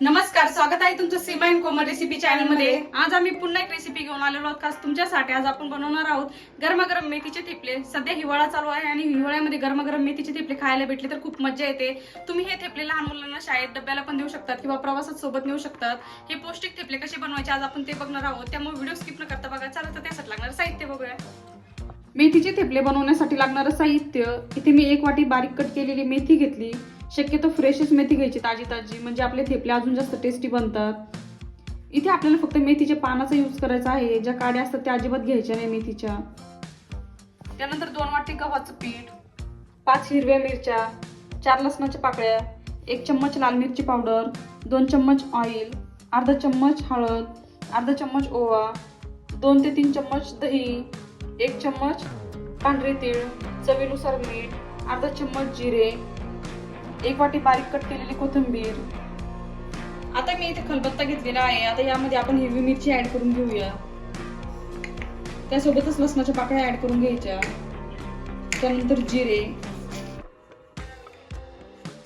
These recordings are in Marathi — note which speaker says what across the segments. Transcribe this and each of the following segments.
Speaker 1: नमस्कार स्वागत आहे तुमचं सीमा इन कोमल रेसिपी चॅनलमध्ये. आज आम्ही पुन्हा एक रेसिपी घेऊन आलेलो आहोत. खास तुमच्यासाठी आज आपण बनवणार आहोत गरमागरम मेथीचे थेपले. सध्या हिवाळा चालू आहे आणि हिवाळ्यामध्ये गरमागरम मेथीचे थेपले खायला भेटले तर खूप मजा येते. तुम्ही हे थेपले लहान मुलांना शाळेत डब्याला पण देऊ शकतात किंवा प्रवासात सोबत नेऊ शकतात. हे पौष्टिक थेपले कसे बनवायचे आज आपण ते बघणार आहोत. त्यामुळे व्हिडिओ स्किप न करता बघा. चला तर त्यासाठी लागणार साहित्य बघूया. मेथीचे थेपले बनवण्यासाठी लागणारं साहित्य. इथे मी एक वाटी बारीक कट केलेली मेथी घेतली. शक्यतो फ्रेशच मेथी घ्यायची ताजी ताजी. म्हणजे आपले थेपले अजून जास्त टेस्टी बनतात. इथे आपल्याला फक्त मेथीच्या पानाचा यूज करायचा आहे. ज्या काड्या असतात त्या अजिबात घ्यायच्या नाही मेथीच्या. त्यानंतर दोन वाटी गव्हाचं पीठ पाच हिरव्या मिरच्या चार लसणाच्या पाकळ्या एक चम्मच लाल मिरची पावडर दोन चम्मच ऑइल अर्धा चम्मच हळद अर्धा चम्मच ओवा दोन ते तीन चम्मच दही एक चम्मच पांढरे तीळ चवीनुसार मीठ अर्धा चम्मच जिरे एक वाटी बारीक कट केलेली कोथिंबीर. आता मी इथे खलबत्ता घेतलेला आहे. आता यामध्ये आपण हिरवी मिरची ऍड करून घेऊया. त्यासोबतच लसणाच्या पाकळ्या ऍड करून घ्यायच्या. त्यानंतर जिरे.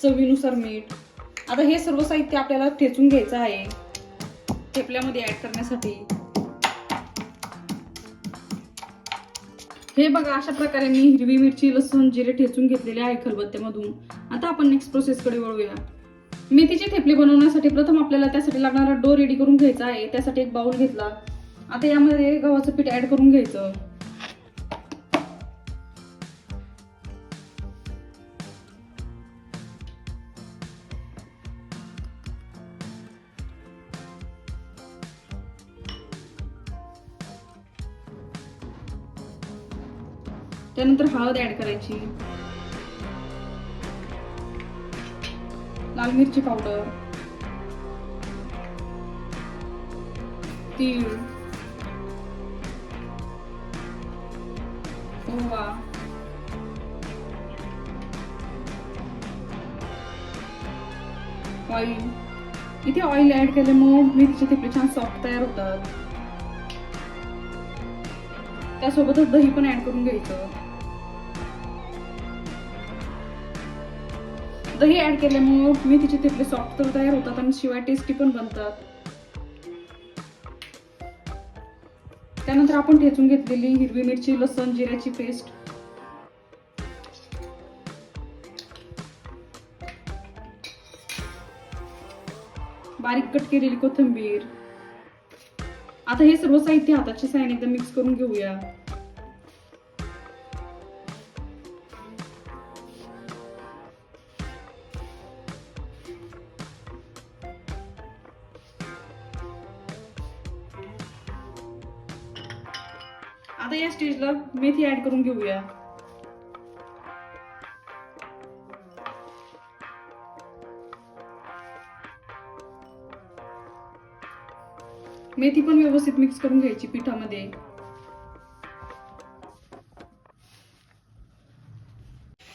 Speaker 1: चवीनुसार मीठ. आता हे सर्व साहित्य आपल्याला ठेचून घ्यायचं आहे. ठेपल्यामध्ये ऍड करण्यासाठी. हे बघा अशा प्रकारे मी हिरवी मिरची लसूण जिरे ठेचून घेतलेले आहे खलबत्त्यामधून. आता आपण नेक्स्ट प्रोसेसकडे वळूया. मेथीचे ठेपले बनवण्यासाठी प्रथम आपल्याला त्यासाठी लागणारा डो रेडी करून घ्यायचा आहे. त्यासाठी एक बाउल घेतला. आता यामध्ये गव्हाचं पीठ ऍड करून घ्यायचं. त्यानंतर हळद ऍड करायची. लाल मिरची पावडर तीळ. ओवा. ऑइल इथे ऑइल ऍड केल्यामुळे मिरची तिकडे छान सॉफ्ट तयार होतात. त्यासोबतच दही पण ऍड करून घ्यायचं. दही ऍड केल्यामुळे मेथीचे तिथले सॉफ्ट तर तयार होतात आणि शिवाय टेस्टी पण बनतात. त्यानंतर आपण ठेचून घेतलेली हिरवी मिरची लसण जिऱ्याची पेस्ट बारीक कट केलेली कोथिंबीर. आता हे सर्व साहित्य हाताच्या साह्याने एकदा मिक्स करून घेऊया. आता या स्टेजला मेथी ऍड करून घेऊया. मेथी पण व्यवस्थित मिक्स करून घ्यायची पिठामध्ये.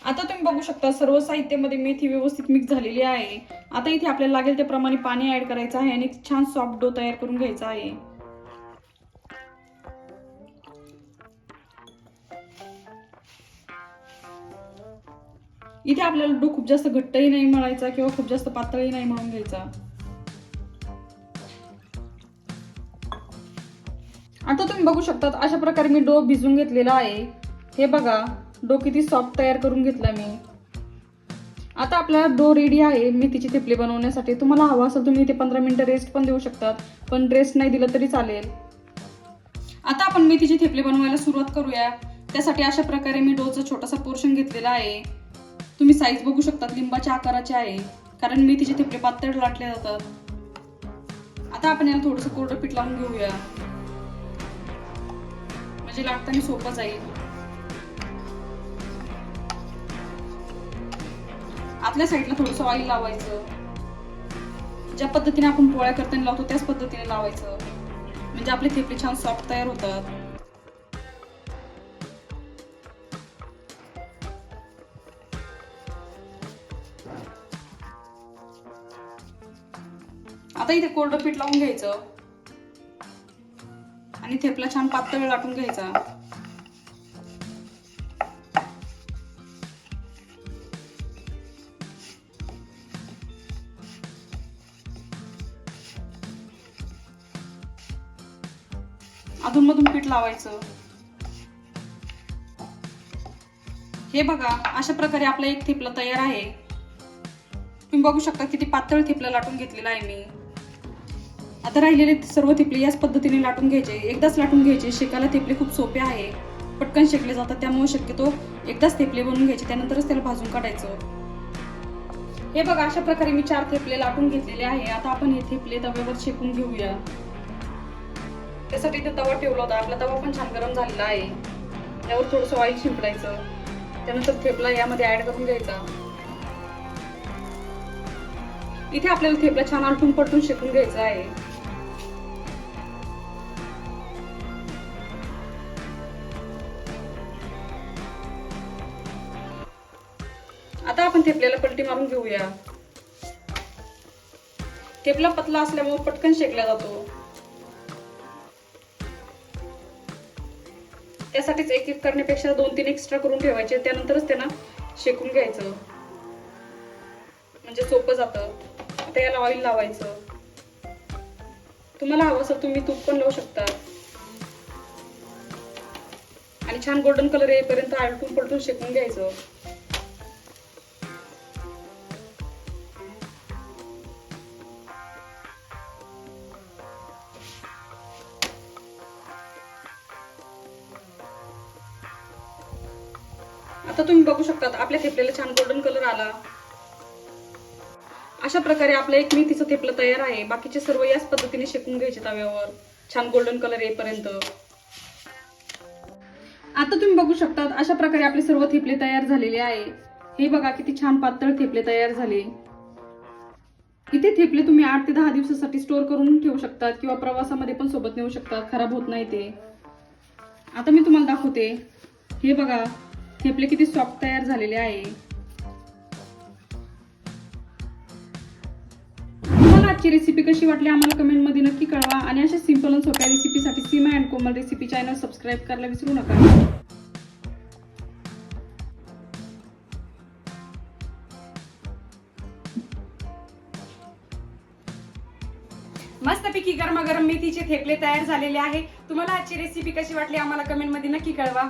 Speaker 1: आता तुम्ही बघू शकता सर्व साहित्यामध्ये मेथी व्यवस्थित मिक्स झालेली आहे. आता इथे आपल्याला लागेल त्याप्रमाणे पाणी ऍड करायचं आहे आणि छान सॉफ्ट डो तयार करून घ्यायचा आहे. इथे आपल्याला डो खूप जास्त घट्टही नाही मळायचा किंवा खूप जास्त पातळही नाही म्हणून घ्यायचा. आता तुम्ही बघू शकतात अशा प्रकारे मी डो भिजून घेतलेला आहे. हे बघा डो किती सॉफ्ट तयार करून घेतला मी. आता आपला डो रेडी आहे. मेथीची थेपले बनवण्यासाठी. तुम्हाला हवा असेल तुम्ही इथे पंधरा मिनिटं रेस्ट पण देऊ शकतात पण रेस्ट नाही दिलं तरी चालेल. आता आपण मेथीचे थेपले बनवायला सुरुवात करूया. त्यासाठी अशा प्रकारे मी डोचा छोटासा पोर्शन घेतलेला आहे. तुम्ही साईज बघू शकतात लिंबाच्या आकाराचे आहे. कारण मेथीचे थेपले पातळ लाटले जातात. आता आपण याला थोडंसं कोरडं पीठ लावून घेऊया. म्हणजे लाटताना सोपं जाईल. आतल्या साईडला थोडंसं ऑइल लावायचं. ज्या पद्धतीने आपण पोळ्या करताना लावतो त्याच पद्धतीने लावायचं. म्हणजे आपले थेपले छान सॉफ्ट तयार होतात. आता इथे कोरडं पीठ लावून घ्यायचं. आणि थेपला छान पातळ लाटून घ्यायचा. अधूनमधून पीठ लावायचं. हे बघा अशा प्रकारे आपला एक थेपला तयार आहे. तुम्ही बघू शकता किती पातळ थेपला लाटून घेतलेला आहे मी. आता राहिलेले सर्व थेपले याच पद्धतीने लाटून घ्यायचे. एकदाच लाटून घ्यायचे. शेकायला थेपले खूप सोपे आहे. पटकन शेकले जातात. त्यामुळे शक्यतो एकदाच थेपले बनवून घ्यायचे. त्यानंतरच त्याला भाजून काढायचं. हे बघा अशा प्रकारे मी चार थेपले लाटून घेतलेले आहे. आता आपण हे थेपले तव्यावर शेकून घेऊया. त्यासाठी इथे तवा ठेवला होता. आपला तवा पण छान गरम झालेला आहे. यावर थोडंसं ऑइल शिंपडायचं. त्यानंतर थेपला यामध्ये ऍड करून घ्यायचा. इथे आपल्याला थेपला छान आलटून पलटून शेकून घ्यायचा आहे. आता आपण थेपल्याला पलटी मारून घेऊया. थेपला पतला असल्यामुळे पटकन शेकला जातो. त्यासाठीच एक एक करण्यापेक्षा दोन तीन एक्स्ट्रा करून ठेवायचे त्यानंतरच त्यांना शेकून घ्यायचं. म्हणजे सोपं जातं. आता याला ऑइल लावायचं. तुम्हाला हवं असं तुम्ही तूप पण लावू शकता. आणि छान गोल्डन कलर येईपर्यंत आलटून पलटून शेकून घ्यायचं. आता तुम्ही बघू शकता आपल्या थेपल्याला छान गोल्डन कलर आला. अशा प्रकारे आपलं एक मेथीचं थेपलं तयार आहे. बाकीचे सर्व याच पद्धतीने शेकून घ्यायचे तव्यावर. छान गोल्डन कलर येईपर्यंत. आता तुम्ही बघू शकता अशा प्रकारे आपले सर्व थेपले तयार झालेले आहे. हे बघा किती छान पातळ थेपले तयार झाले. इथे थेपले तुम्ही आठ ते दहा दिवसासाठी स्टोअर करून ठेवू शकतात किंवा प्रवासामध्ये पण सोबत नेऊ शकतात. खराब होत नाही ते. आता मी तुम्हाला दाखवते. हे बघा. आपले किती सॉफ्ट तयार झालेले आहे. तुम्हाला आजची रेसिपी कशी वाटली आम्हाला कमेंटमध्ये नक्की कळवा आणि अशा सिंपल आणि सोप्या रेसिपीसाठी Seema and Komal recipe channel subscribe करायला विसरू नका. मस्तपैकी गरमागरम मेथीचे थेपले तयार झालेले आहे. तुम्हाला आजची रेसिपी कशी वाटली आम्हाला कमेंटमध्ये नक्की कळवा.